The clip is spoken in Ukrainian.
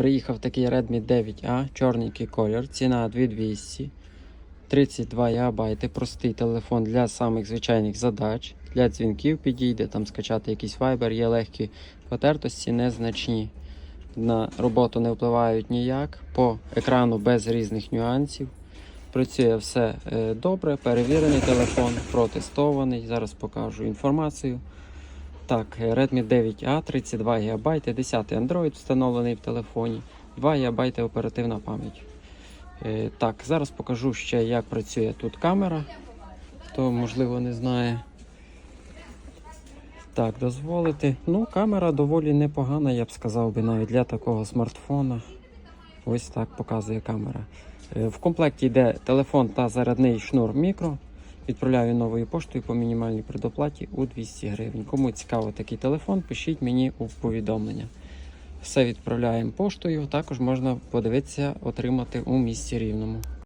Приїхав такий Redmi 9A, чорненький колір, ціна 2200, 32 ГБ, простий телефон для самих звичайних задач. Для дзвінків підійде, там скачати якийсь Viber, є легкі потертості, незначні. На роботу не впливають ніяк. По екрану без різних нюансів. Працює все е, добре, перевірений телефон, протестований. Зараз покажу інформацію. Так, Redmi 9A, 32 ГБ, 10 Android встановлений в телефоні, 2 ГБ оперативна пам'ять. Е, Так, зараз покажу ще, як працює тут камера. Хто, можливо, не знає. Так, дозволити. Ну, камера доволі непогана, я б сказав би, навіть для такого смартфона. Ось так показує камера. Е, В комплекті йде телефон та зарядний шнур мікро. Відправляю новою поштою по мінімальній предоплаті у 200 гривень. Кому цікаво такий телефон, пишіть мені у повідомлення. Все відправляємо поштою. Також можна подивитися, отримати у місті рівному.